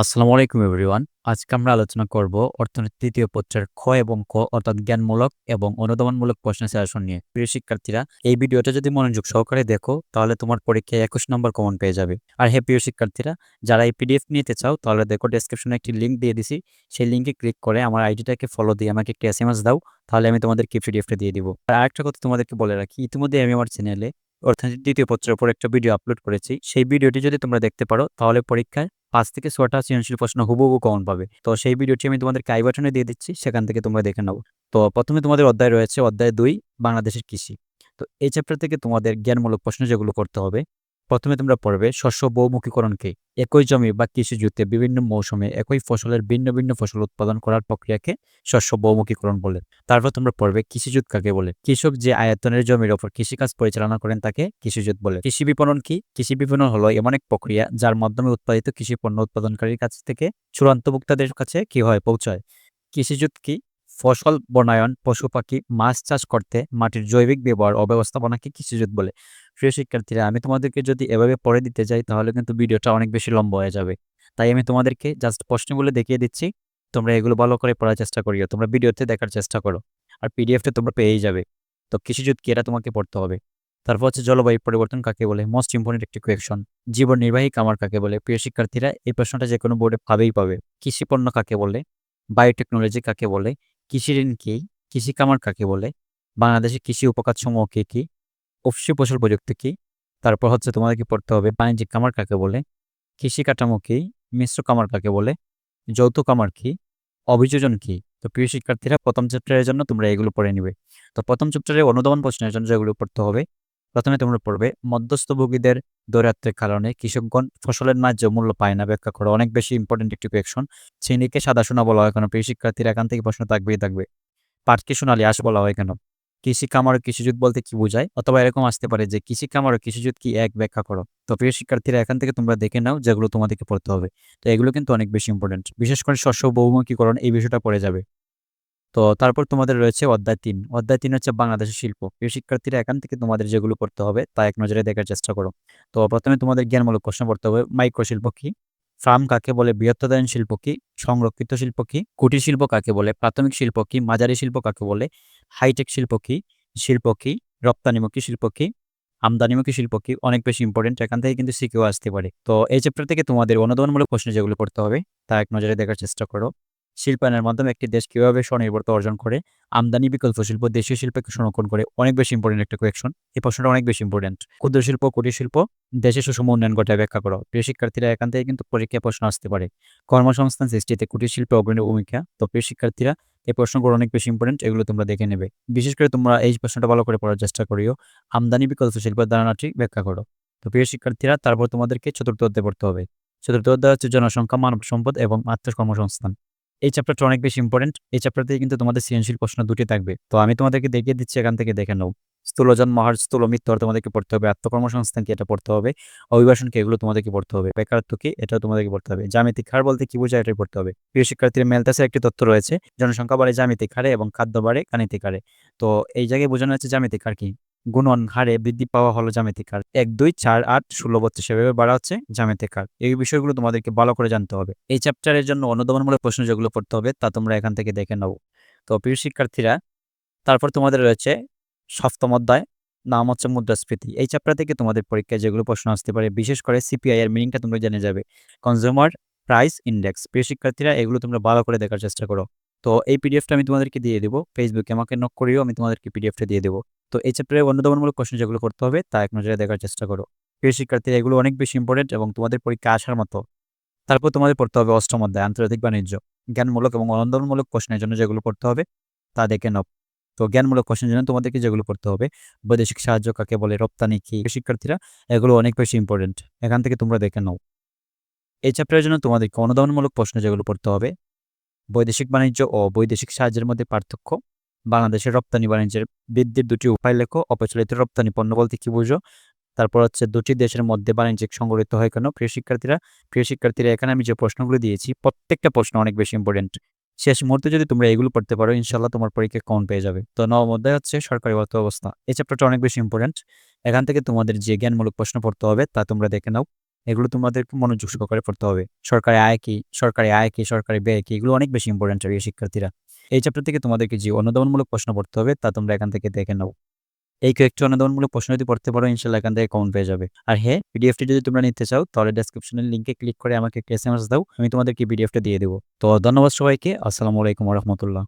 আসসালামু আলাইকুম, এভরিওয়ান। আজকে আমরা আলোচনা করব অর্থনীতি তৃতীয় পত্রের খ এবং ক অর্থাৎ জ্ঞানমূলক এবং অনুধাবনমূলক প্রশ্ন সেশন নিয়ে। প্রিয় শিক্ষার্থীরা, এই ভিডিওটা যদি মনোযোগ সহকারে দেখো, তাহলে তোমার পরীক্ষায় একুশ নম্বর কমন পেয়ে যাবে। আর হ্যাঁ প্রিয় শিক্ষার্থীরা, যারা এই পিডিএফ নিতে চাও, তাহলে দেখো ডেসক্রিপশনে একটি লিঙ্ক দিয়ে দিছি। সেই লিঙ্কে ক্লিক করে আমার আইডিটাকে ফলো দিয়ে আমাকে একটি এস এম এস দাও, তাহলে আমি তোমাদেরকে পিডিএফটা দিয়ে দিব। আর আরেকটা কথা তোমাদেরকে বলে রাখি ইতিমধ্যে আমি আমার চ্যানেলে অর্থনীতি দ্বিতীয় পত্রের উপর একটা ভিডিও আপলোড করেছি। সেই ভিডিওটি যদি তোমরা দেখতে পারো, তাহলে পরীক্ষায় পাঁচ থেকে ছটা সৃজনশীল প্রশ্ন হুবহু কমন পাবে। তো সেই ভিডিওটি আমি তোমাদের আই বাটনে দিয়ে দিচ্ছি, সেখান থেকে তোমরা দেখে নাও। তো প্রথমে তোমাদের অধ্যায় রয়েছে, অধ্যায় দুই, বাংলাদেশের কৃষি। তো এই চ্যাপ্টার থেকে তোমাদের জ্ঞানমূলক প্রশ্ন যেগুলো করতে হবে প্রথমে তোমরা পড়বে শস্য বহুমুখীকরণকে। একই জমি বা কৃষি জুতে বিভিন্ন মৌসুমে একই ফসলের ভিন্ন ভিন্ন ফসল উৎপাদন করার প্রক্রিয়াকে শস্য বহুমুখীকরণ বলে। তারপর তোমরা পড়বে কৃষিজুত কাকে বলে। কৃষক যে আয়তনের জমির ওপর কৃষিকাজ পরিচালনা করেন তাকে কৃষিজুত বলে। কৃষি বিপণন কি? কৃষি বিপণন হলো এমন এক প্রক্রিয়া যার মাধ্যমে উৎপাদিত কৃষি পণ্য উৎপাদনকারীর কাছ থেকে চূড়ান্ত ভোক্তাদের কাছে কি হয় পৌঁছায়। কৃষিজুত কি? ফসল বনায়ন, পশু পাখি, মাছ চাষ করতে, মাটির জৈবিক ব্যবহার ও ব্যবস্থাপনাকে কৃষিজুত বলে। প্রিয় শিক্ষার্থীরা, আমি তোমাদেরকে যদি এভাবে পড়ে দিতে যাই, তাহলে কিন্তু ভিডিওটা অনেক বেশি লম্বা হয়ে যাবে। তাই আমি তোমাদেরকে জাস্ট প্রশ্নগুলো দেখিয়ে দিচ্ছি। তোমরা এগুলো ভালো করে পড়ার চেষ্টা করিও। তোমরা ভিডিওতে দেখার চেষ্টা করো। আর পিডিএফটা তোমরা পেয়েই যাবে। তো কৃষিজুত কি এটা তোমাকে পড়তে হবে? তারপর হচ্ছে জলবায়ু পরিবর্তন কাকে বলে? মোস্ট ইম্পর্টেন্ট একটি কোয়েকশন জীবন নির্বাহী কামার কাকে বলে? প্রিয় শিক্ষার্থীরা, এই প্রশ্নটা যে কোনো বোর্ডে পাবেই পাবে। কৃষি পণ্য কাকে বলে? বায়োটেকনোলজি কাকে বলে? কৃষি ঋণ কি? কৃষি কামার কাকে বলে? বাংলাদেশের কৃষি উপকার সমূহ কী কী? অফিসি ফসল প্রযুক্তি কী? তারপর হচ্ছে তোমাদেরকে পড়তে হবে? বাণিজ্যিক কামার কাকে বলে? কৃষি কাঠামো কী? মিশ্র কামার কাকে বলে? যৌথ কামার কী? অভিযোজন কী? তো প্রিয় শিক্ষার্থীরা, প্রথম চ্যাপ্টারের জন্য তোমরা এগুলো পড়ে নিবে। তো প্রথম চ্যাপ্টারে অনুদান প্রশ্নের জন্য যেগুলো পড়তে হবে প্রথমে তোমরা পড়বে, মধ্যস্থভোগীদের দৌরাত্মের কারণে কৃষকগণ ফসলের ন্যায্য মূল্য পায় না, ব্যাখ্যা করো। অনেক বেশি ইম্পর্টেন্ট একটি কোয়েকশন শ্রেণীকে সাদা সোনা বলা হয় কেন? প্রিয় শিক্ষার্থীরা, এখান থেকে প্রশ্ন থাকবেই থাকবে। পাটকে সোনালি আশ বলা হয় কেন? কৃষি কামার ও কৃষিযুদ্ধ বলতে কি বোঝায়? অথবা এরকম আসতে পারে যে কৃষি কামার ও কৃষিযুদ্ধ কি এক? ব্যাখ্যা করো। তো প্রিয় শিক্ষার্থীরা, এখান থেকে তোমরা দেখে নাও যেগুলো তোমাদেরকে পড়তে হবে। তো এগুলো কিন্তু অনেক বেশি ইম্পর্টেন্ট বিশেষ করে শস্য বহুমুখীকরণ, এই বিষয়টা পড়ে যাবে। তো তারপর তোমাদের রয়েছে অধ্যায় তিন। অধ্যায় তিন হচ্ছে বাংলাদেশের শিল্প। প্রিয় শিক্ষার্থীরা, এখান থেকে তোমাদের যেগুলো পড়তে হবে তা এক নজরে দেখার চেষ্টা করো। তো প্রথমে তোমাদের জ্ঞানমূলক প্রশ্ন পড়তে হবে মাইক্রো শিল্প কি? ফার্ম কাকে বলে, বৃহত্তদায়ন শিল্প কি? সংরক্ষিত শিল্প কি? কুটির শিল্প কাকে বলে? প্রাথমিক শিল্প কি? মাঝারি শিল্প কাকে বলে? হাইটেক শিল্প কি? শিল্প কি? রপ্তানিমুখী শিল্প কি? আমদানিমুখী শিল্প কি? অনেক বেশি ইম্পর্টেন্ট এখান থেকে কিন্তু শিখেও আসতে পারে। তো এই চ্যাপ্টার থেকে তোমাদের অনুদানমূলক প্রশ্ন যেগুলো পড়তে হবে তা এক নজরে দেখার চেষ্টা করো। শিল্পায়নের মাধ্যমে একটি দেশ কীভাবে স্বনির্ভরতা অর্জন করে, আমদানি বিকল্প শিল্প, দেশীয় শিল্পকে সংরক্ষণ করে, অনেক বেশি ইম্পর্টেন্ট একটা কোয়েকশন এই প্রশ্নটা অনেক বেশি ইম্পর্টেন্ট ক্ষুদ্র শিল্প, কুটির শিল্প দেশের সুষম উন্নয়ন ঘটায় ব্যাখ্যা করো। প্রিয় শিক্ষার্থীরা, এখান থেকে কিন্তু পরীক্ষায় প্রশ্ন আসতে পারে। কর্মসংস্থান সৃষ্টিতে কুটির শিল্পে অগ্রণী ভূমিকা। তো প্রিয় শিক্ষার্থীরা, এই প্রশ্নগুলো অনেক বেশি ইম্পর্টেন্ট এগুলো তোমরা দেখে নেবে। বিশেষ করে তোমরা এই প্রশ্নটা ভালো করে পড়ার চেষ্টা করিও। আমদানি বিকল্প শিল্পের ধারণাটি ব্যাখ্যা করো। তো প্রিয় শিক্ষার্থীরা, তারপর তোমাদেরকে চতুর্থ অধ্যায় পড়তে হবে। চতুর্থ অধ্যায় হচ্ছে জনসংখ্যা মানব সম্পদ এবং আত্মকর্মসংস্থান। এই চ্যাপ্টারটা অনেক বেশি ইম্পর্টেন্ট এই চ্যাপ্টার কিন্তু তোমাদের সৃজনশীল প্রশ্ন দুটি থাকবে। তো আমি তোমাদেরকে দেখিয়ে দিচ্ছি, এখান থেকে দেখে নাও। স্থূলজন, মহার স্থূল মিত্তর তোমাদেরকে পড়তে হবে। আত্মকর্মসংস্থান কি, এটা পড়তে হবে। অভিবাসন কি, এগুলো তোমাদেরকে পড়তে হবে। বেকারত্ব কি, এটাও তোমাদেরকে পড়তে হবে। জ্যামিতিক হার বলতে কি বোঝায়, এটাই পড়তে হবে। প্রিয় শিক্ষার্থীরা মেলতাসের একটি তথ্য রয়েছে। জনসংখ্যা বাড়ে জ্যামিতিক হারে এবং খাদ্য বাড়ে, গাণিতিক হারে। তো এই জায়গায় বোঝানো হচ্ছে জ্যামিতিক হার কি। গুণন হারে বৃদ্ধি পাওয়া হলো জ্যামিতিক হার। এক, দুই, চার, আট, ষোলো, বত্রিশ এভাবে বাড়া হচ্ছে জ্যামিতিক হার। এই বিষয়গুলো তোমাদেরকে ভালো করে জানতে হবে। এই চ্যাপ্টারের জন্য অনুদানমূলক প্রশ্ন যেগুলো পড়তে হবে তা তোমরা এখান থেকে দেখে নাও। তো প্রিয় শিক্ষার্থীরা, তারপর তোমাদের রয়েছে সপ্তম অধ্যায়, নাম হচ্ছে মুদ্রাস্ফীতি। এই চ্যাপ্টার থেকে তোমাদের পরীক্ষায় যেগুলো প্রশ্ন আসতে পারে, বিশেষ করে সিপিআই এর মিনিংটা তোমরা জেনে যাবে। কনজিউমার প্রাইস ইন্ডেক্স প্রিয় শিক্ষার্থীরা, এগুলো তোমরা ভালো করে দেখার চেষ্টা করো। তো এই পিডিএফটা আমি তোমাদেরকে দিয়ে দেবো। ফেসবুকে আমাকে নক করিও, আমি তোমাদেরকে পিডিএফটা দিয়ে দেবো। তো এই চ্যাপ্টারে অনুদানমূলক কোশ্চেন যেগুলো করতে হবে, তা এক নজরে দেখার চেষ্টা করো। প্রিয় শিক্ষার্থীরা, এগুলো অনেক বেশি ইম্পর্টেন্ট এবং তোমাদের পরীক্ষা আসার মতো। তারপর তোমাদের পড়তে হবে অষ্টম অধ্যায়, আন্তর্জাতিক বাণিজ্য। জ্ঞানমূলক এবং অনুদানমূলক প্রশ্নের জন্য যেগুলো পড়তে হবে, তা দেখে নাও। তো জ্ঞানমূলক প্রশ্নের জন্য তোমাদেরকে যেগুলো পড়তে হবে, বৈদেশিক সাহায্য কাকে বলে, রপ্তানি কি? শিক্ষার্থীরা, এগুলো অনেক বেশি ইম্পর্টেন্ট এখান থেকে তোমরা দেখে নাও। এই চ্যাপ্টারের জন্য তোমাদেরকে অনুদানমূলক প্রশ্ন যেগুলো পড়তে হবে বৈদেশিক বাণিজ্য ও বৈদেশিক সাহায্যের মধ্যে পার্থক্য। বাংলাদেশের রপ্তানি বাণিজ্যের বৃদ্ধির দুটি উপায় লেখো। অপচলিত রপ্তানি পণ্য বলতে কি বুঝো? তারপর হচ্ছে দুটি দেশের মধ্যে বাণিজ্যিক সংগঠিত হয় কেন? প্রিয় শিক্ষার্থীরা প্রিয় শিক্ষার্থীরা, এখানে আমি যে প্রশ্নগুলো দিয়েছি, প্রত্যেকটা প্রশ্ন অনেক বেশি ইম্পর্টেন্ট শেষ মুহূর্তে যদি তোমরা এগুলো পড়তে পারো ইনশাল্লাহ তোমার পরীক্ষা কম পেয়ে যাবে? তো নবম অধ্যায় হচ্ছে সরকারি অর্থ অবস্থা এই চ্যাপ্টারটা অনেক বেশি ইম্পর্টেন্ট এখান থেকে তোমাদের যে জ্ঞানমূলক প্রশ্ন পড়তে হবে, তা তোমরা দেখে নাও। এগুলো তোমাদের মনোযোগ সহকারে পড়তে হবে। সরকারি আয় কি? সরকারি আয় কি? সরকারি ব্যয় কি? এগুলো অনেক বেশি ইম্পর্টেন্ট প্রিয় শিক্ষার্থীরা। এই চ্যাপ্টার থেকে তোমাদেরকে যে অনুদানমূলক প্রশ্ন পড়তে হবে, তা তোমরা এখান থেকে দেখে নাও। এই কয়েকটি অনুদানমূলক প্রশ্ন যদি পড়তে পারো, ইনশাল্লাহ এখান থেকে কমন পেয়ে যাবে। আর হ্যাঁ পিডিএফটি যদি তোমরা নিতে চাও, তাহলে ডেসক্রিপশনের লিঙ্কে ক্লিক করে আমাকে এম এস দাও, আমি তোমাদেরকে পিডিএফটা দিয়ে দেবো। তো ধন্যবাদ সবাইকে, আসসালামু আলাইকুম রহমতুল্লাহ।